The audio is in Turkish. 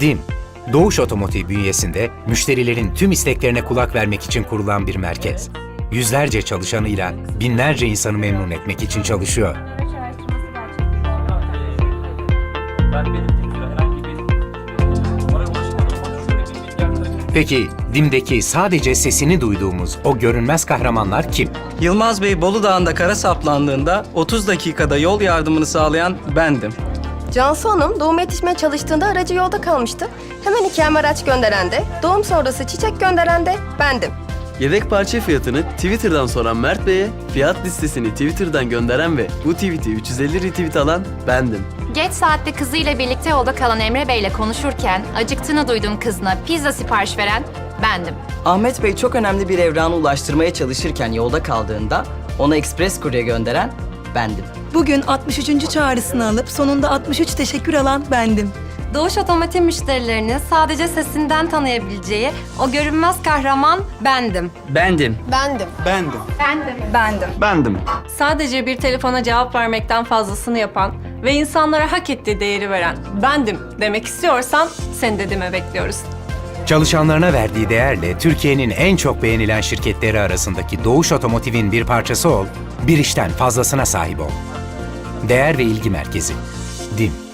DİM, Doğuş Otomotiv bünyesinde müşterilerin tüm isteklerine kulak vermek için kurulan bir merkez. Yüzlerce çalışanıyla binlerce insanı memnun etmek için çalışıyor. Peki DİM'deki sadece sesini duyduğumuz o görünmez kahramanlar kim? Yılmaz Bey Bolu Dağı'nda kara saplandığında 30 dakikada yol yardımını sağlayan bendim. Cansu Hanım doğum yetişmeye çalıştığında aracı yolda kalmıştı. Hemen iki hem araç gönderen de, doğum sonrası çiçek gönderen de bendim. Yedek parça fiyatını Twitter'dan soran Mert Bey'e fiyat listesini Twitter'dan gönderen ve bu tweet'i 350 retweet alan bendim. Geç saatte kızıyla birlikte yolda kalan Emre Bey ile konuşurken acıktığını duyduğum kızına pizza sipariş veren bendim. Ahmet Bey çok önemli bir evranı ulaştırmaya çalışırken yolda kaldığında ona ekspres kurye gönderen bendim. Bugün 63. çağrısını alıp sonunda 63 teşekkür alan bendim. Doğuş Otomotiv müşterilerini sadece sesinden tanıyabileceği o görünmez kahraman bendim. Bendim. Bendim. Bendim. Sadece bir telefona cevap vermekten fazlasını yapan ve insanlara hak ettiği değeri veren bendim demek istiyorsan seni dedime bekliyoruz. Çalışanlarına verdiği değerle Türkiye'nin en çok beğenilen şirketleri arasındaki Doğuş Otomotiv'in bir parçası ol, bir işten fazlasına sahip ol. Değer ve ilgi merkezi. DİM